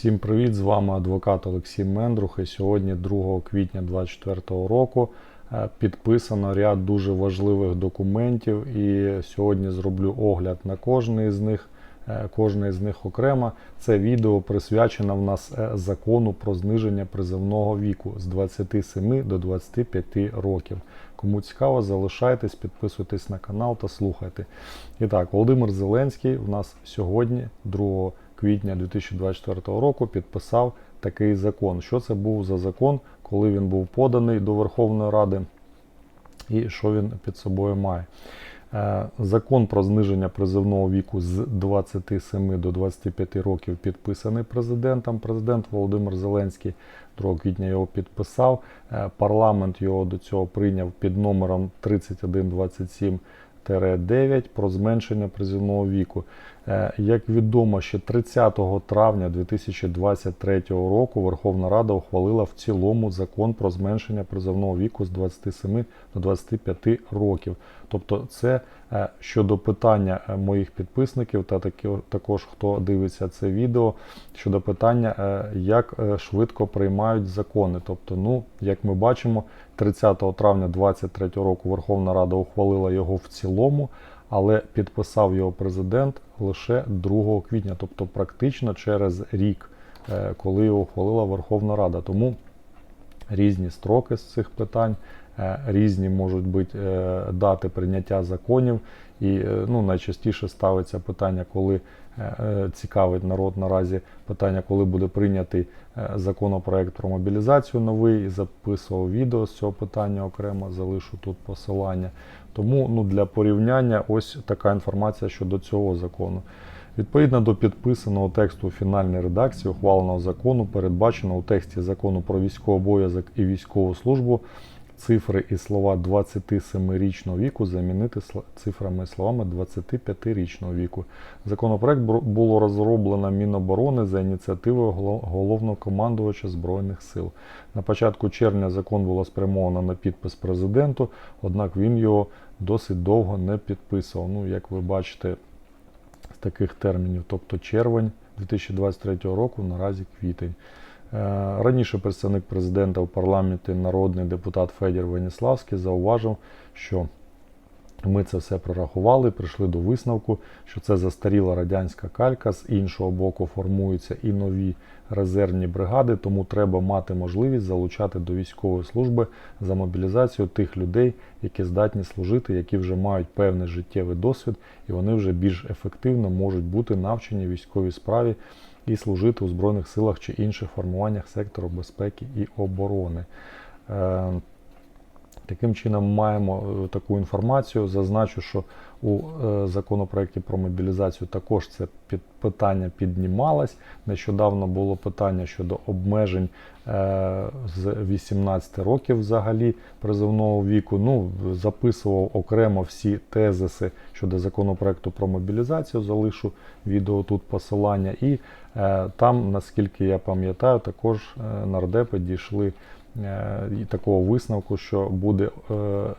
Всім привіт! З вами адвокат Олексій Мендрух. І сьогодні, 2 квітня 2024 року, е, підписано ряд дуже важливих документів. І сьогодні зроблю огляд на кожний з них. е, Кожний з них окремо. Це відео присвячено в нас е, закону про зниження призовного віку з 27 до 25 років. Кому цікаво, залишайтесь, підписуйтесь на канал та слухайте. І так, Володимир Зеленський в нас сьогодні, 2 квітня 2024 року, підписав такий закон. Що це був за закон, коли він був поданий до Верховної Ради, і що він під собою має? Е, Закон про зниження призовного віку з 27 до 25 років підписаний президентом. Президент Володимир Зеленський 2 квітня його підписав. Е, Парламент його до цього прийняв під номером 3127 9 про зменшення призовного віку. Е, Як відомо, ще 30 травня 2023 року Верховна Рада ухвалила в цілому закон про зменшення призовного віку з 27 до 25 років. Тобто, це е, щодо питання е, моїх підписників та також хто дивиться це відео, щодо питання, як швидко приймають закони. Тобто, ну, як ми бачимо, 30 травня 2023 року Верховна Рада ухвалила його в цілому, але підписав його президент лише 2 квітня, тобто практично через рік, е, коли його ухвалила Верховна Рада. Тому різні строки з цих питань, різні можуть бути е, дати прийняття законів. І е, ну, найчастіше ставиться питання, коли е, е, цікавить народ наразі питання, коли буде прийнятий е, законопроект про мобілізацію новий. І записував відео з цього питання окремо, залишу тут посилання. Тому ну, для порівняння ось така інформація щодо цього закону. Відповідно до підписаного тексту у фінальній редакції ухваленого закону, передбачено у тексті закону про військовий обов'язок і військову службу цифри і слова 27-річного віку замінити цифрами і словами 25-річного віку. Законопроект було розроблено Міноборони за ініціативою голо- головнокомандувача Збройних сил. На початку червня закон було спрямовано на підпис президенту, однак він його досить довго не підписував. Ну, як ви бачите, з таких термінів, тобто червень 2023 року, наразі квітень. Е, Раніше представник президента у парламенті, народний депутат Федір Веніславський, зауважив, що ми це все прорахували, прийшли до висновку, що це застаріла радянська калька. З іншого боку, формуються і нові резервні бригади, тому треба мати можливість залучати до військової служби за мобілізацію тих людей, які здатні служити, які вже мають певний життєвий досвід, і вони вже більш ефективно можуть бути навчені військовій справі і служити у Збройних силах чи інших формуваннях сектору безпеки і оборони. Таким чином маємо е, таку інформацію. Зазначу, що у е, законопроекті про мобілізацію також це під питання піднімалось. Нещодавно було питання щодо обмежень е, з 18 років взагалі призовного віку. Ну, записував окремо всі тезиси щодо законопроекту про мобілізацію. Залишу відео тут посилання. І там, наскільки я пам'ятаю, також нардепи дійшли такого висновку, що буде е, е,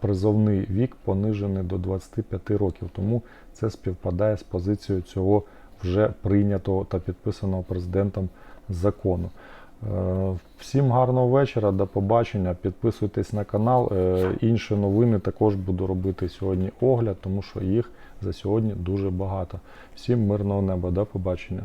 призовний вік понижений до 25 років. Тому це співпадає з позицією цього вже прийнятого та підписаного президентом закону. Е, Всім гарного вечора, до побачення. Підписуйтесь на канал. Е, Інші новини також буду робити сьогодні огляд, тому що їх за сьогодні дуже багато. Всім мирного неба, до побачення.